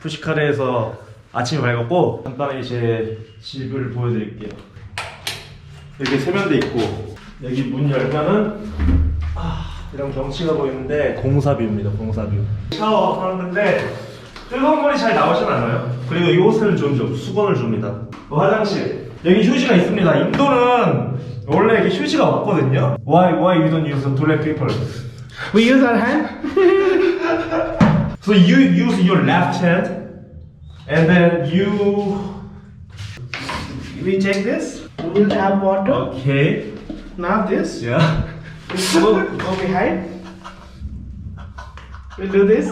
푸시카레에서 아침이 밝았고 간단하게 제 집을 보여드릴게요. 여기 세면대 있고 여기 문 열면은 아, 이런 경치가 보이는데 공사뷰입니다. 공사뷰. 샤워 하는 건데 뜨거운 물이 잘 나오진 않아요. 그리고 이 호스텔은 좀, 좀 수건을 줍니다. 어, 화장실 여기 휴지가 있습니다. 인도는 원래 이게 휴지가 없거든요. Why why you don't use the toilet paper? We use our hand. So you use your left hand, and then you. We take this. We will have water. Okay. Now this. Yeah. We'll go, go behind. We'll do this.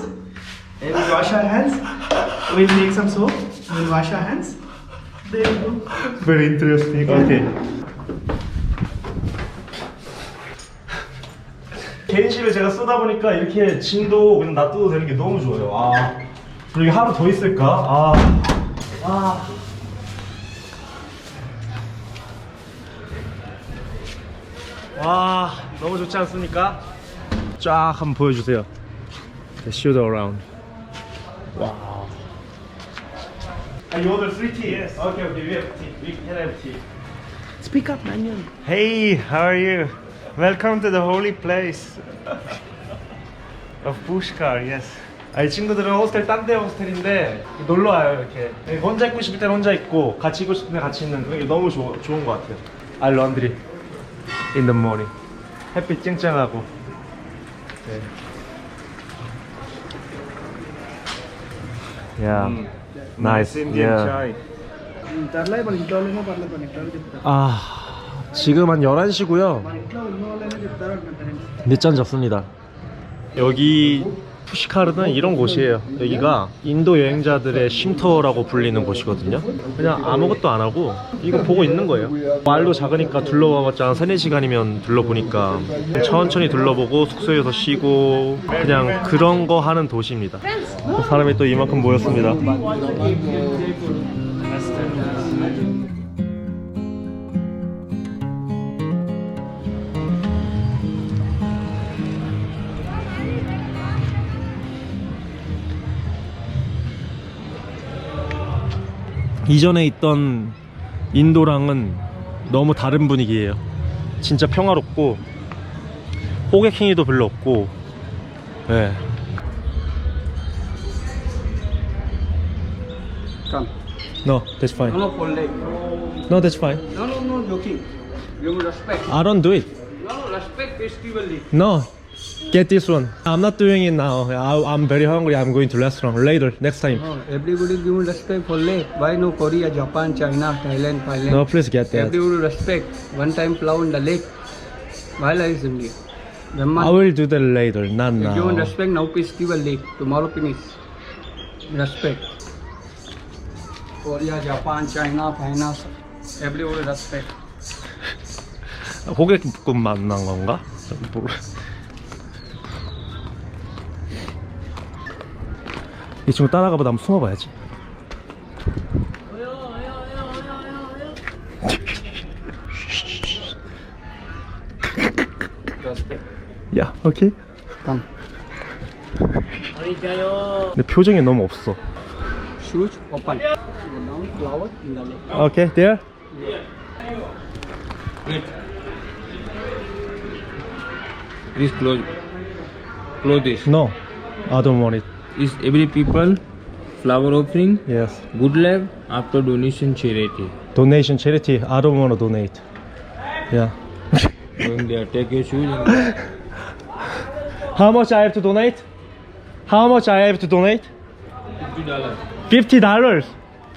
And we'll wash our hands. We'll take some soap. We'll wash our hands. There you go. Very interesting. Okay. 개인실을 제가 쓰다 보니까 이렇게 짐도 그냥 놔둬도 되는 게 너무 좋아요. 아. 그리고 하루 더 있을까? 아. 아. 와, 너무 좋지 않습니까? 쫙 한번 보여주세요. The shoot around. 와. You order three tea? Yes. Okay, okay. We have tea. We can have tea. Speak up, man. Hey, how are you? Welcome to the holy place of Pushkar, yes. 아, 이 친구들은 호스텔 딴 데 호스텔인데 놀러 와요 이렇게 혼자 있고 싶을 땐 혼자 있고 같이 있고 싶을 땐 같이 있는 그게 너무 좋, 좋은 것 같아요 I laundry 햇빛 쨍쨍하고 네. 야 나이스 달라이 차이 아. 지금 한 11시고요. 늦잠 잤습니다. 여기 푸시카르는 이런 곳이에요. 여기가 인도 여행자들의 쉼터라고 불리는 곳이거든요. 그냥 아무것도 안 하고 이거 보고 있는 거예요. 말로 작으니까 둘러봐봤자 한 3, 4시간이면 둘러보니까 천천히 둘러보고 숙소에서 쉬고 그냥 그런 거 하는 도시입니다. 사람이 또 이만큼 모였습니다. 이전에 있던 인도랑은 너무 다른 분위기예요. 진짜 평화롭고 호객행위도 별로 없고 네. Come. No, that's fine. No, full leg. No, that's fine. No, no, no, joking. Give me respect. I don't do it. No, respect festivally. No, get this one. I'm not doing it now. I, I'm very hungry. I'm going to restaurant later next time. No, everybody give me respect for leg. Why no Korea, Japan, China, Thailand, Thailand? No, please get that. Everybody respect. One time plow in the lake. Why lies India? Brahman. I will do that later, not If you want now. respect, now festival lake. Tomorrow finish. Respect. Korea, Japan, China, China. Everybody respect. 호객꾼 만난 건가? 모르. 이 친구 따라가보다 한번 숨어봐야지. 야, 오케이. Come. 근데 표정이 너무 없어. Shoes open. Go down, flower in the lake. 오케이, there. Please close. Close this. No, I don't want it. Is every people flower offering Yes. good luck after donation charity. Donation charity. I don't want to donate. Yeah. Going there, take your shoes and How much I have to donate? How much I have to donate? fifty dollars. Fifty dollars.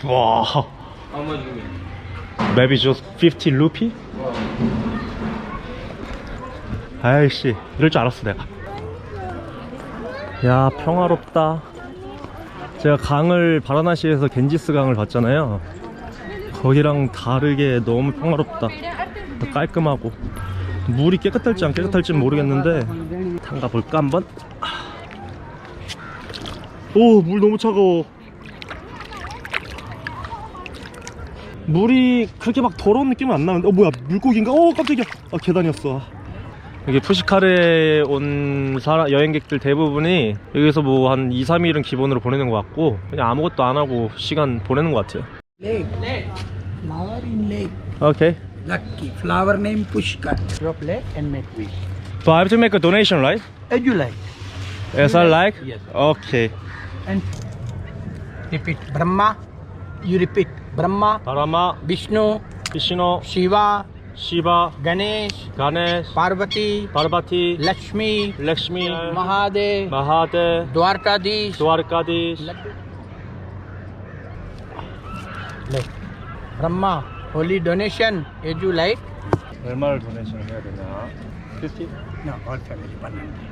Wow. How much you mean? Maybe just 50 rupee? 아이씨 이럴 줄 알았어 내가 야 평화롭다. 제가 강을 바라나시에서 겐지스 강을 봤잖아요. 거기랑 다르게 너무 평화롭다. 깔끔하고. 물이 깨끗할지 안 깨끗할지는 모르겠는데 담가 볼까 한번? 오 물 너무 차가워. 물이 그렇게 막 더러운 느낌은 안 나는데 어 뭐야 물고기인가? 어 깜짝이야. 아 계단이었어 여기 푸시카르에 온 사람, 여행객들 대부분이 여기서 뭐 한 2, 3일은 기본으로 보내는 것 같고 그냥 아무것도 안 하고 시간 보내는 것 같아요. Lake. Flower in lake. 오케이. Lucky. Flower name Pushkar. Drop lake and make wish. So I have to make a donation, right? As you like. As I like? Yes. Okay. And repeat. Brahma. You repeat. Brahma. 바라마, Vishnu. 비시노, Shiva. 시바, Ganesh. 가네시, Parvati. 바르바티, Lakshmi. 렉시미, Mahadev. 마하데, Dwarkadish. 드와르카디스. Like. Brahma. Holy donation. As you like. 얼마를 도네이션을 해야 되냐? 50? No, all family. 100.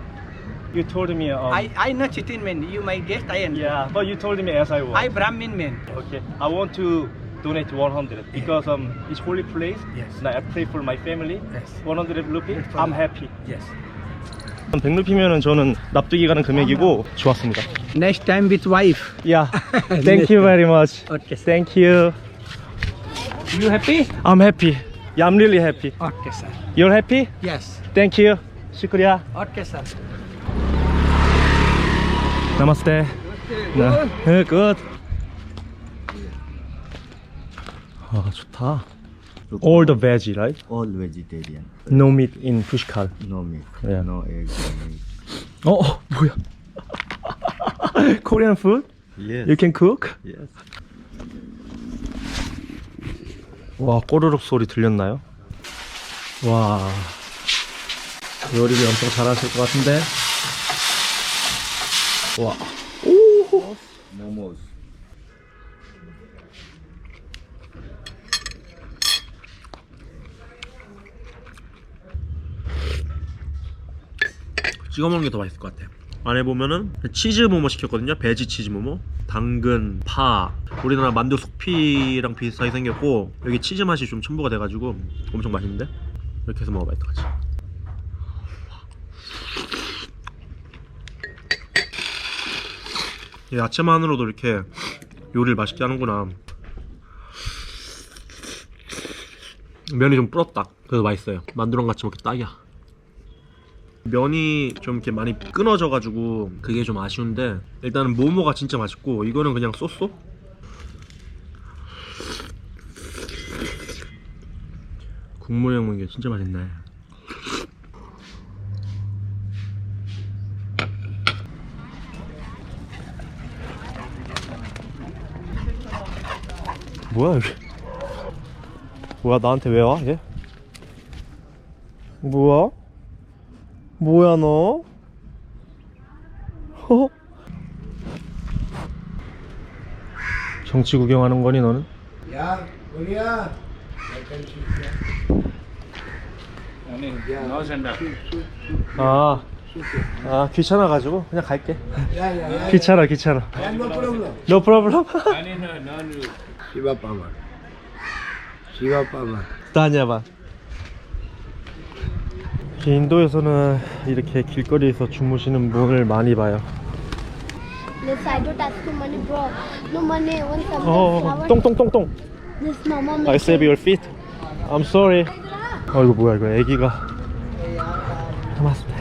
You told me um, I, I not chitin man. You my guest. I am. Yeah, but you told me as I want. I Brahmin man. Okay, I want to donate 100 because um it's holy place. Yes. And I pray for my family. Yes. 100 rupee. Good for I'm you. happy. Yes. 100루피면은 저는 납득이 가는 금액이고 좋았습니다. Next time with wife. Yeah. Thank you very much. Okay. Thank you. You happy? I'm happy. Yeah, I'm really happy. Okay, sir. You're happy? Yes. Thank you. 슈크리야. Okay, sir. 나마스테. 네, good. 아, 좋다. All the veggie, right? all vegetarian No meat in Pushkar. no meat Yeah. no egg no meat 어, 어 뭐야? Korean food? yes You can cook? yes 와, 꼬르륵 소리 들렸나요? 와, 요리를 엄청 잘하실 것 같은데. 와, 찍어 먹는 게 더 맛있을 것 같아요. 안에 보면은 치즈 모모 시켰거든요. 베지 치즈 모모, 당근, 파. 우리나라 만두 속피랑 비슷하게 생겼고 여기 치즈 맛이 좀 첨부가 돼가지고 엄청 맛있는데 이렇게 해서 먹어봐요, 같이. 이 야채만으로도 이렇게 요리를 맛있게 하는구나. 면이 좀 불었다. 그래서 맛있어요. 만두랑 같이 먹기 딱이야. 면이 좀 이렇게 많이 끊어져가지고 그게 좀 아쉬운데 일단은 모모가 진짜 맛있고 이거는 그냥 쏘쏘? 국물에 먹는 게 진짜 맛있네 뭐야 이게 뭐야 나한테 왜 와? 얘? 뭐야? 뭐야 너? 어? 정치 구경하는 거니 너는? 아, 아 귀찮아 가지고 그냥 갈게. 귀찮아 귀찮아. No problem. power shiva power 다녀봐. 인도에서는 이렇게 길거리에서 주무시는 분을 많이 봐요. This I don't ask for money, bro. No money. One some 어, flower. 똥똥똥똥. This mama I save your feet. I'm sorry. 어 이거 뭐야 이거 애기가. 나마스테.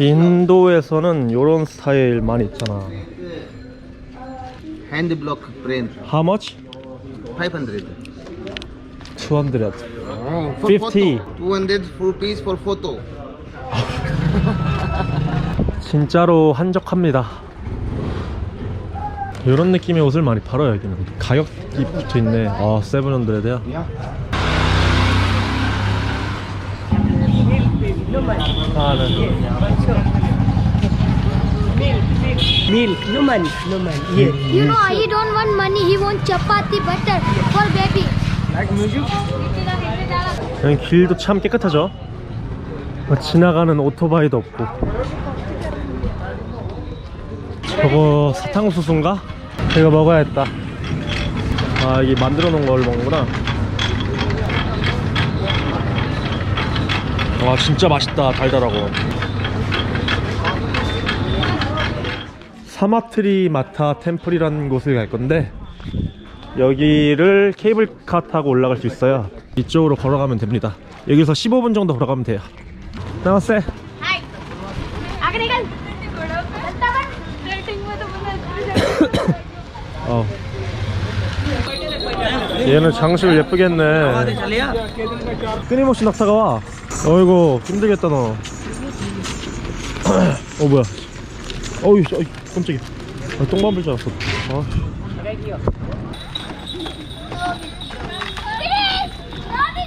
인도에서는 요런 스타일 많이 있잖아. hand block print How much? 500 200. for 50. photo 200 rupees for photo 진짜로 한적합니다. 이런 느낌의 옷을 많이 팔아요 여기는. 가격이 붙어 있네. 아 세븐헌드레드야. 아 네. Milk. No money. No money. You know, he don't want money. He want chapati butter for baby. 여기 길도 참 깨끗하죠. 뭐 지나가는 오토바이도 없고. 저거 사탕수수인가? 이거 먹어야겠다. 아 이게 만들어 놓은 걸 먹는구나. 와 진짜 맛있다 달달하고. 사마트리 마타 템플이라는 곳을 갈 건데 여기를 케이블카 타고 올라갈 수 있어요. 이쪽으로 걸어가면 됩니다. 여기서 15분 정도 걸어가면 돼요. 나마세 아, 어. 얘는 장식을 예쁘겠네. 끊임없이 낙타가 와. 어이구 힘들겠다 너어 뭐야. 어이 깜짝이야. 아, 똥밟을 줄 알았어. 어.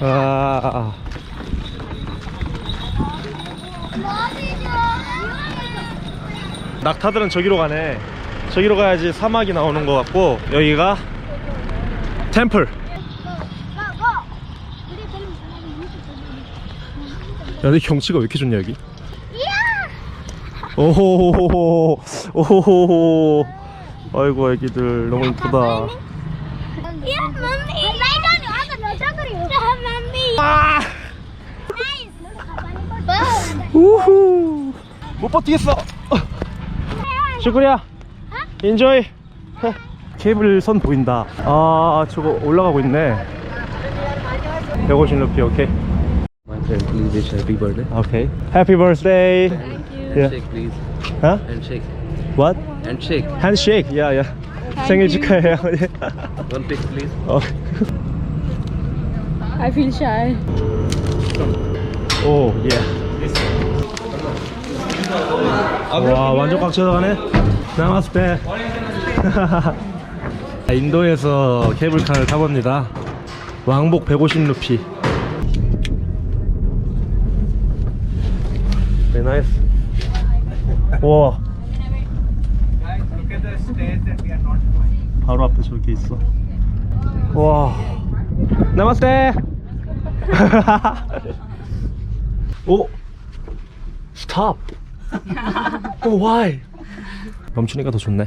아. 낙타들은 저기로 가네. 저기로 가야지 사막이 나오는 것 같고 여기가 템플. 야, 근데 경치가 왜 이렇게 좋냐 여기? 오호호호호 오호호호 아이고 애기들 너무 이쁘다 아. 우후 못 버티겠어 슈크리야 인조이 케이블 선 보인다 아 저거 올라가고 있네 150 루피 오케이 My friend, please wish happy birthday. 오케이 해피 버스데이 yeah. Handshake, please. huh? Handshake. what? Handshake. handshake 야야 생일 축하해요 One pic, please. 어. I feel shy. 오, 예. 와, 완전 꽉 채워가네. 나마스테. 인도에서 케이블카를 타봅니다. 왕복 150루피. 네, 나이스. 와. 바로 앞에 저렇게 있어. 와, 나마스테. 오, 스탑. 오, why? 멈추니까 더 좋네.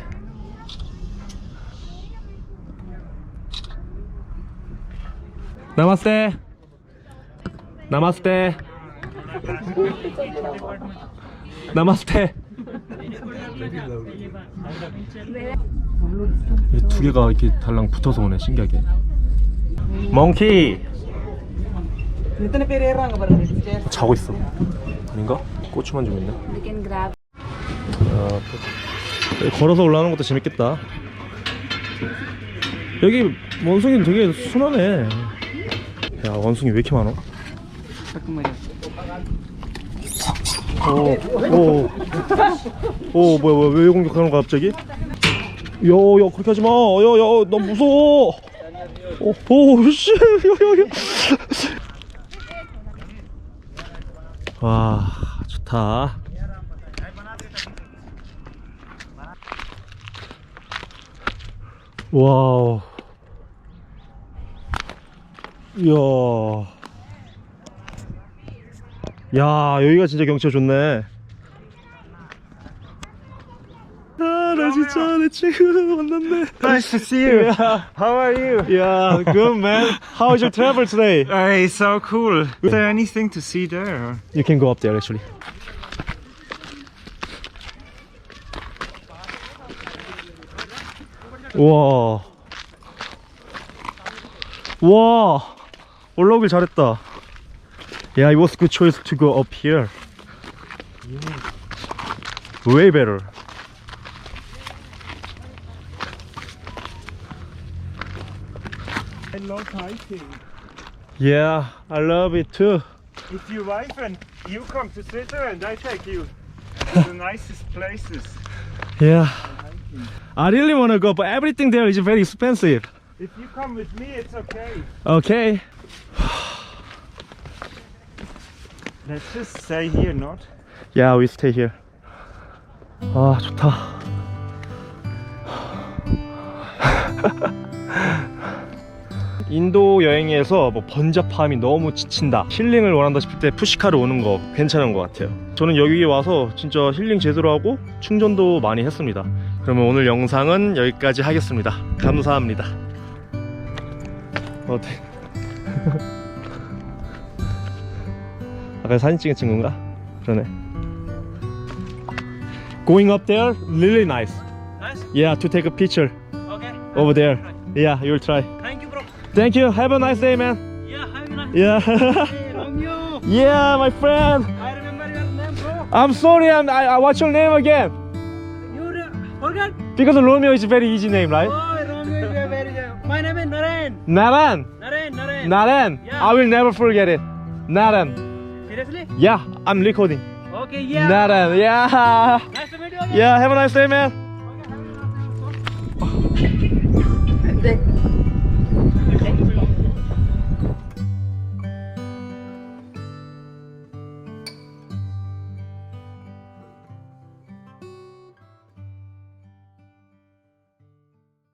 나마스테. 나마스테. 나마스테. 이두 개가 이렇게 달랑 붙어서 오네 신기하게 멍키 자고 있어 아닌가? 고추만 좀 grab. 아, 걸어서 올라오는 것도 재밌겠다 여기 원숭이는 되게 순하네 야 원숭이 왜 이렇게 많아? 오, 오, 오, 뭐야, 뭐야, 왜 공격하는 거야, 갑자기? 야, 야, 그렇게 하지 마. 나 무서워. 오, 오, 씨, 야, 야, 야. 와, 좋다. 와우. 이야. 야 여기가 진짜 경치가 좋네 아나 진짜 내 친구 만났네 Nice to see you. How are you? Yeah, good man. How is your travel today? Uh, it's so cool. Is there anything to see there? You can go up there actually. 와. 와. 올라오길 잘했다. Yeah, it was good choice to go up here. Way better. love hiking. Yeah, I love it too. If your wife and you come to Switzerland, I take you to the nicest places. Yeah. I really want to go, but everything there is very expensive. If you come with me, it's okay. Okay. Let's just stay here, not? Yeah, we stay here. 아, 좋다. 인도 여행에서 뭐 번잡함이 너무 지친다 힐링을 원한다 싶을 때 푸시카를 오는 거 괜찮은 것 같아요 저는 여기 와서 진짜 힐링 제대로 하고 충전도 많이 했습니다 그러면 오늘 영상은 여기까지 하겠습니다 감사합니다 어때? 아까 사진 찍은 친구인가? 그러네 Going up there, really nice. Nice. Yeah, to take a picture Okay. over there. Yeah, you'll try. Thank you, you. Have a nice day, man. Yeah, have a nice Yeah. day. Romeo. yeah, my friend. I remember your name, bro. I'm sorry. I'm, I, I, what's your name again? You forget? Because Romeo is a very easy name, right? Oh, Romeo is very. My name is Naren. Naren. Naren, Naren. Naren. Yeah. I will never forget it. Naren. Seriously? Yeah, I'm recording. Okay, yeah. Naren. Yeah. Nice to meet you again. Yeah. Have a nice day, man.